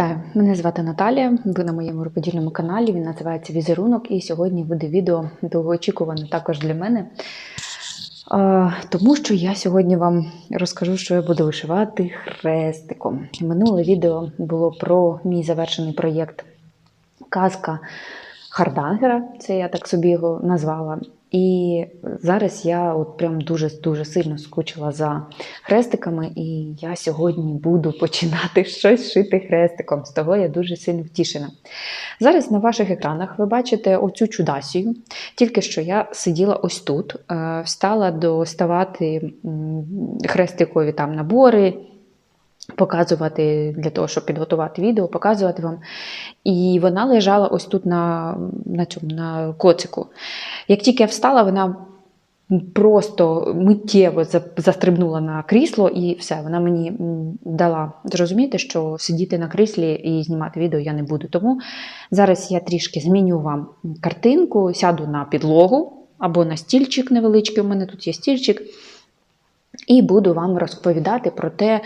Вітаю! Мене звати Наталія. Ви на моєму рукодільному каналі. Він називається Візерунок. І сьогодні буде відео довгоочікуване також для мене. Тому що я сьогодні вам розкажу, що я буду вишивати хрестиком. Минуле відео було про мій завершений проєкт Казка Хардангера. Це я так собі його назвала. І зараз я от прям дуже дуже сильно скучила за хрестиками, і я сьогодні буду починати щось шити хрестиком. З того я дуже сильно втішена. Зараз на ваших екранах ви бачите оцю чудасію. Тільки що я сиділа ось тут, е, встала доставати хрестикові там набори. Показувати для того, щоб підготувати відео, показувати вам. І вона лежала ось тут на, на цьому на коцику. Як тільки я встала, вона просто миттєво застрибнула на крісло, і все, вона мені дала зрозуміти, що сидіти на кріслі і знімати відео я не буду. Тому зараз я трішки зміню вам картинку, сяду на підлогу або на стільчик невеличкий. У мене тут є стільчик, і буду вам розповідати про те.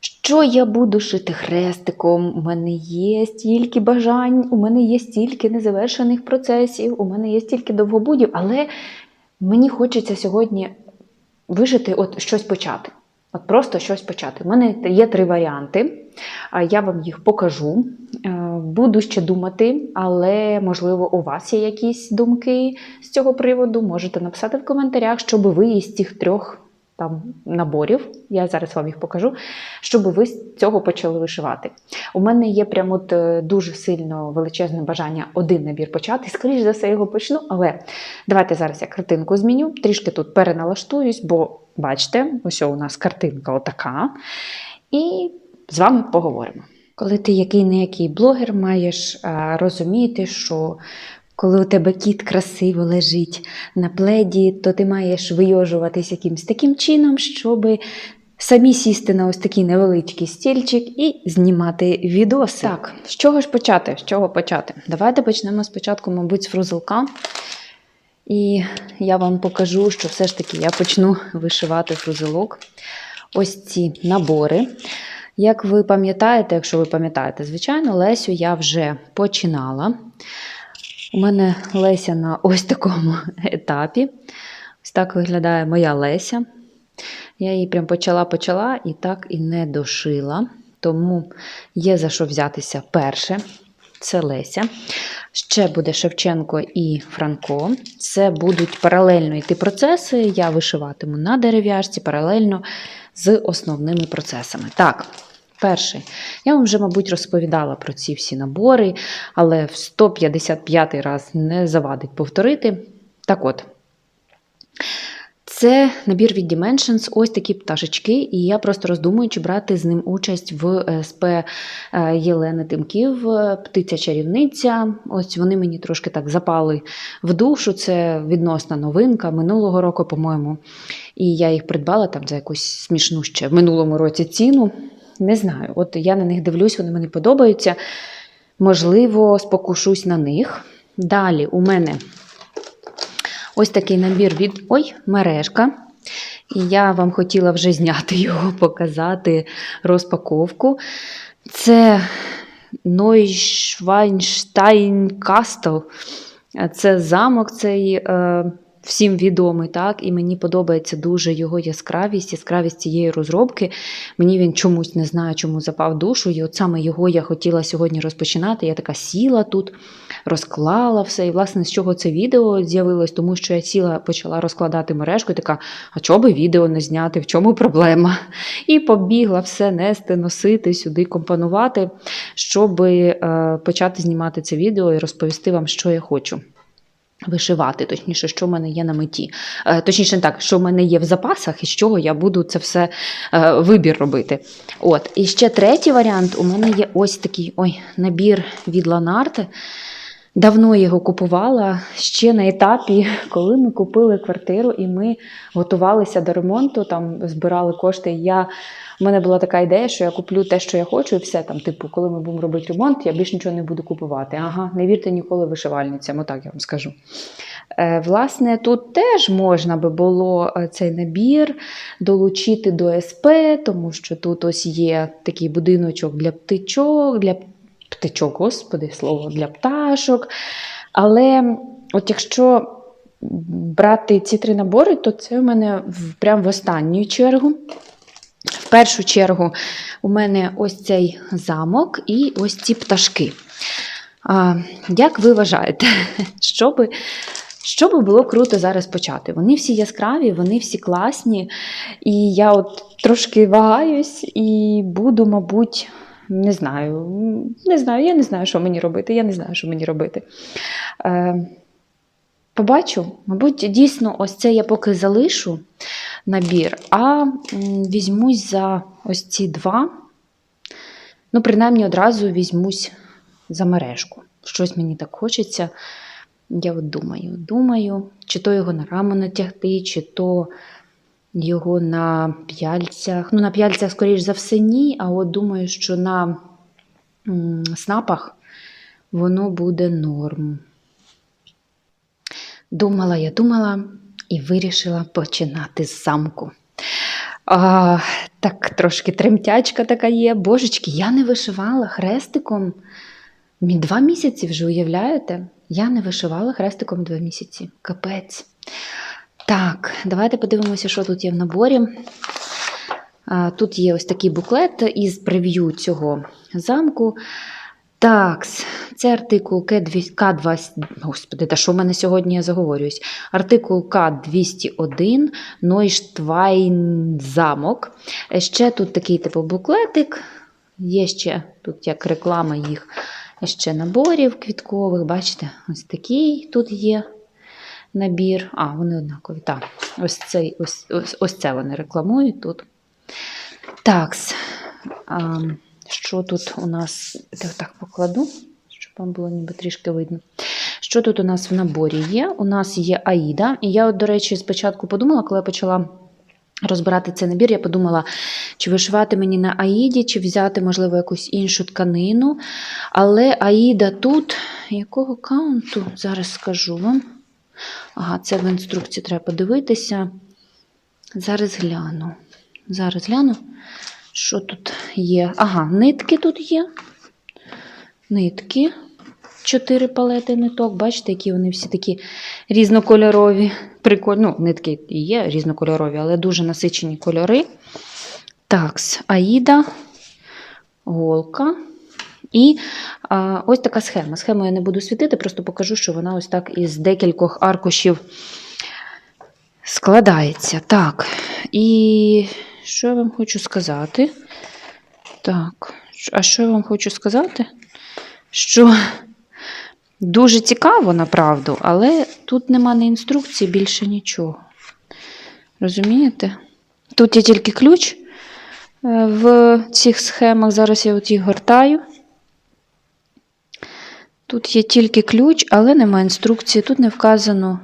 Що я буду шити хрестиком? У мене є стільки бажань, у мене є стільки незавершених процесів, у мене є стільки довгобудів, але мені хочеться сьогодні вишити, от щось почати. От просто щось почати. У мене є три варіанти. Я вам їх покажу. Е, Буду ще думати, але можливо у вас є якісь думки з цього приводу. Можете написати в коментарях, щоб ви із цих трьох там наборів, я зараз вам їх покажу, щоб ви з цього почали вишивати. У мене є прямо от е, дуже сильно величезне бажання один набір почати. Скоріше за все, його почну, але давайте зараз я картинку зміню, трішки тут переналаштуюсь, бо бачите, ось у нас картинка отака. І з вами поговоримо. Коли ти який не який блогер, маєш розуміти, що коли у тебе кіт красиво лежить на пледі, то ти маєш вийожуватись якимось таким чином, щоб самі сісти на ось такий невеличкий стільчик і знімати відоси. Так, з чого ж почати? З чого почати? Давайте почнемо спочатку, мабуть, з фрузелка. І я вам покажу, що все ж таки я почну вишивати фрузелок. Ось ці набори. Як ви пам'ятаєте, якщо ви пам'ятаєте, звичайно, Лесю я вже починала. У мене Леся на ось такому етапі. Ось так виглядає моя Леся. Я її прям почала-почала і так і не дошила. Тому є за що взятися перше. Це Леся. Ще буде Шевченко і Франко. Це будуть паралельно йти процеси. Я вишиватиму на дерев'яшці паралельно з основними процесами. Так, перший. Я вам вже, мабуть, розповідала про ці всі набори, але в 155 раз не завадить повторити. Так от. Це набір від Dimensions, ось такі пташечки, і я просто роздумую, чи брати з ним участь в СП е, Єлени Тимків, е, птиця чарівниця. Ось вони мені трошки так запали в душу. Це відносна новинка минулого року, по-моєму. І я їх придбала там за якусь смішну ще в минулому році ціну. Не знаю, от я на них дивлюсь, вони мені подобаються. Можливо, спокушусь на них. Далі у мене ось такий набір від ой, мережка. І я вам хотіла вже зняти його, показати розпаковку. Це Neuschwanstein Castle. Це замок цей е, всім відомий, так? І мені подобається дуже його яскравість, яскравість цієї розробки. Мені він чомусь не знаю, чому запав душу. І от саме його я хотіла сьогодні розпочинати. Я така сіла тут, розклала все. І, власне, з чого це відео з'явилось, тому що я сіла, почала розкладати мережку і така, а чого би відео не зняти, в чому проблема? І побігла все нести, носити сюди, компонувати, щоб е, почати знімати це відео і розповісти вам, що я хочу. Вишивати, точніше, що в мене є на меті. Е, Точніше, так, що в мене є в запасах і з чого я буду це все е, вибір робити. От. І ще третій варіант: у мене є ось такий ой, набір від Ланарте. Давно його купувала ще на етапі, коли ми купили квартиру і ми готувалися до ремонту, там збирали кошти. Я, у мене була така ідея, що я куплю те, що я хочу, і все там, типу, коли ми будемо робити ремонт, я більше нічого не буду купувати. Ага, не вірте ніколи вишивальницям, отак я вам скажу. Е, Власне, тут теж можна би було е, цей набір долучити до СП, тому що тут ось є такий будиночок для птичок, для птичок, господи, слово, для пташок. Але от якщо брати ці три набори, то це у мене в, прям в останню чергу. В першу чергу у мене ось цей замок і ось ці пташки. А, як ви вважаєте, що би, що би було круто зараз почати? Вони всі яскраві, вони всі класні. І я от трошки вагаюсь і буду, мабуть, не знаю, не знаю, я не знаю, що мені робити. Я не знаю, що мені робити. Е, побачу, мабуть, дійсно, ось це я поки залишу набір, а візьмусь за ось ці два. Ну, принаймні, одразу візьмусь за мережку. Щось мені так хочеться. Я от думаю, думаю, чи то його на раму натягти, чи то його на п'яльцях. Ну, на п'яльцях, скоріш за все, ні, а от думаю, що на снапах воно буде норм. Думала, я думала і вирішила починати з замку. А, так, трошки тремтячка така є. Божечки, я не вишивала хрестиком два місяці вже уявляєте? Я не вишивала хрестиком два місяці. Капець. Так, давайте подивимося, що тут є в наборі. Тут є ось такий буклет із прев'ю цього замку. Так, це артикул К2, К2, господи, та що в мене сьогодні я заговорююсь? Артикул К201, Нойштвайн замок. Ще тут такий типу буклетик. Є ще тут як реклама їх ще наборів квіткових. Бачите, ось такий тут є набір. А, вони однакові. Так, ось, цей, ось, ось, ось це вони рекламують тут. Так, що тут у нас? Так, так покладу, щоб вам було ніби трішки видно. Що тут у нас в наборі є? У нас є Аїда. І я, от, до речі, спочатку подумала, коли я почала розбирати цей набір, я подумала, чи вишивати мені на Аїді, чи взяти, можливо, якусь іншу тканину. Але Аїда тут, якого каунту? Зараз скажу вам. Ага, це в інструкції треба подивитися. Зараз гляну. Зараз гляну, що тут є. Ага, нитки тут є. Нитки. Чотири палети ниток. Бачите, які вони всі такі різнокольорові. Прикольно. Ну, нитки є різнокольорові, але дуже насичені кольори. Так, Аїда, голка. І а, ось така схема. Схему я не буду світити, просто покажу, що вона ось так із декількох аркушів складається. Так, і що я вам хочу сказати? Так, а що я вам хочу сказати? Що дуже цікаво, направду, але тут нема ні інструкції, більше нічого. Розумієте? Тут є тільки ключ е, в цих схемах. Зараз я от їх гортаю. Тут є тільки ключ, але немає інструкції. Тут не вказано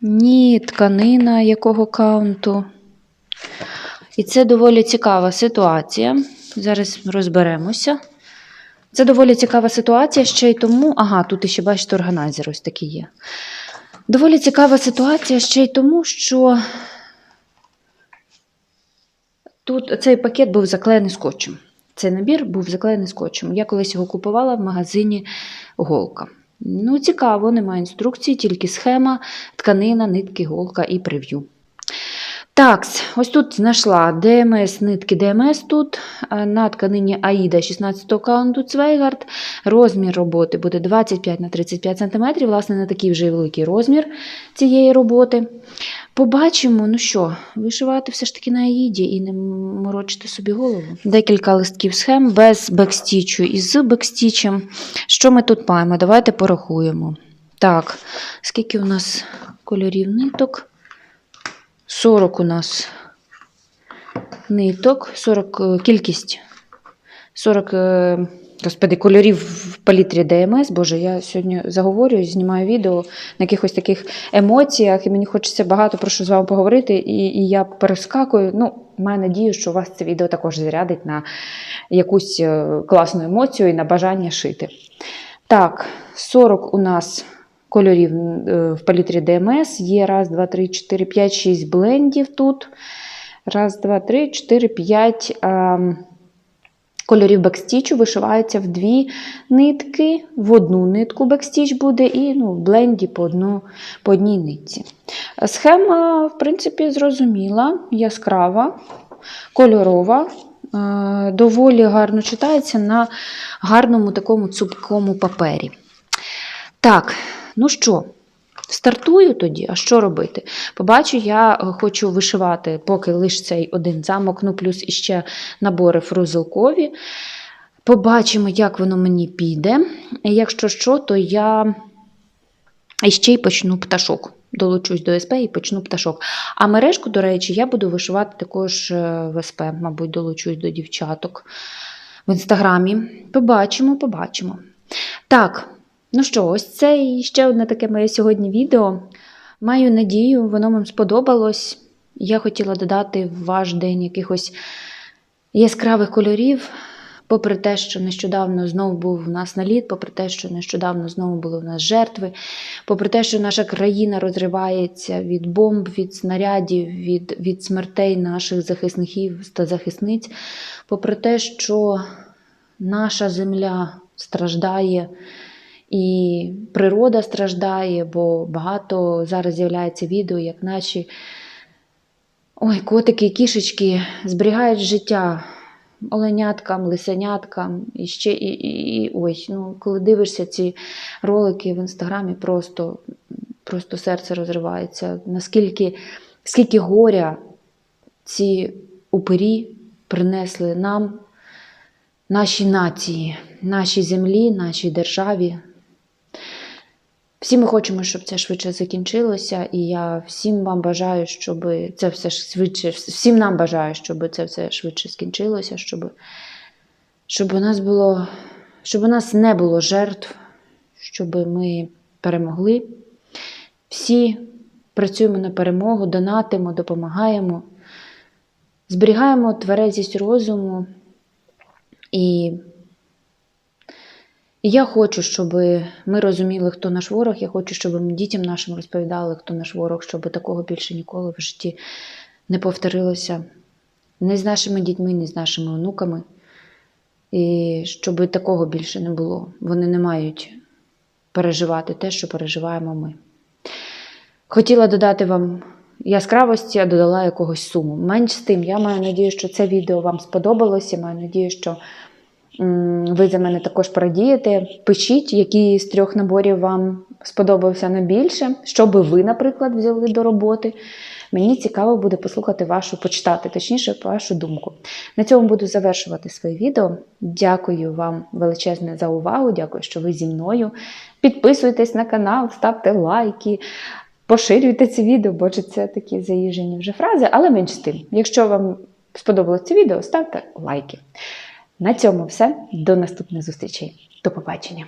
ні тканина якого каунту. І це доволі цікава ситуація. Зараз розберемося. Це доволі цікава ситуація ще й тому. Ага, тут ще, бачите, органайзер ось такий є. Доволі цікава ситуація ще й тому, що тут цей пакет був заклеєний скотчем. Цей набір був заклеєний скотчем. Я колись його купувала в магазині Голка. Ну, цікаво, немає інструкції, тільки схема, тканина, нитки, голка і прев'ю. Так, ось тут знайшла ДМС, нитки ДМС тут, е, на тканині Аїда 16 каунту Цвейгард. Розмір роботи буде 25 на 35 см, власне, не такий вже великий розмір цієї роботи. Побачимо, ну що, вишивати все ж таки на Аїді і не морочити собі голову. Декілька листків схем без бекстічу і з бекстічем. Що ми тут маємо? Давайте порахуємо. Так, скільки у нас кольорів ниток? 40 у нас ниток, 40 е, кількість, 40 е, господи, кольорів в палітрі ДМС. Боже, я сьогодні заговорюю, знімаю відео на якихось таких емоціях, і мені хочеться багато про що з вами поговорити, і, і я перескакую. Ну, маю надію, що вас це відео також зарядить на якусь е, класну емоцію і на бажання шити. Так, 40 у нас кольорів е, в палітрі ДМС. Є раз, два, три, чотири, п'ять, шість блендів тут. Раз, два, три, чотири, п'ять. ем, Кольорів бекстічу вишивається в дві нитки, в одну нитку бекстіч буде, і ну, в бленді по, одну, по одній нитці. Схема, в принципі, зрозуміла, яскрава, кольорова, доволі гарно читається на гарному такому цупкому папері. Так, ну що, стартую тоді, а що робити? Побачу, я е, хочу вишивати поки лише цей один замок, ну плюс іще набори фрузелкові. Побачимо, як воно мені піде. Якщо що, то я іще й почну пташок. Долучусь до СП і почну пташок. А мережку, до речі, я буду вишивати також е, в СП, мабуть, долучусь до дівчаток в інстаграмі. Побачимо, побачимо. Так, ну що, ось це і ще одне таке моє сьогодні відео. Маю надію, воно вам сподобалось. Я хотіла додати в ваш день якихось яскравих кольорів, попри те, що нещодавно знову був у нас наліт, попри те, що нещодавно знову були у нас жертви, попри те, що наша країна розривається від бомб, від снарядів, від, від смертей наших захисників та захисниць, попри те, що наша земля страждає. І природа страждає, бо багато зараз з'являється відео, як наші ой, котики і кішечки зберігають життя оленяткам, лисеняткам. І ще і, і, і ой, ну, коли дивишся ці ролики в інстаграмі, просто, просто серце розривається. Наскільки скільки горя ці упирі принесли нам, нашій нації, нашій землі, нашій державі. Всі ми хочемо, щоб це швидше закінчилося, і я всім вам бажаю, щоб це все швидше, всім нам бажаю, щоб це все швидше скінчилося, щоб, щоб у нас було, щоб у нас не було жертв, щоб ми перемогли. Всі працюємо на перемогу, донатимо, допомагаємо, зберігаємо тверезість розуму і я хочу, щоб ми розуміли, хто наш ворог. Я хочу, щоб дітям нашим розповідали, хто наш ворог, щоб такого більше ніколи в житті не повторилося. Не з нашими дітьми, ні з нашими онуками. І щоб такого більше не було. Вони не мають переживати те, що переживаємо ми. Хотіла додати вам яскравості, а додала якогось суму. Менш з тим, я маю надію, що це відео вам сподобалося. Маю надію, що ви за мене також порадієте. Пишіть, який з трьох наборів вам сподобався найбільше, що би ви, наприклад, взяли до роботи. Мені цікаво буде послухати вашу, почитати, точніше, вашу думку. На цьому буду завершувати своє відео. Дякую вам величезне за увагу. Дякую, що ви зі мною. Підписуйтесь на канал, ставте лайки, поширюйте це відео, бо це такі заїжджені вже фрази, але менш з тим. Якщо вам сподобалось це відео, ставте лайки. На цьому все. До наступних зустрічей. До побачення!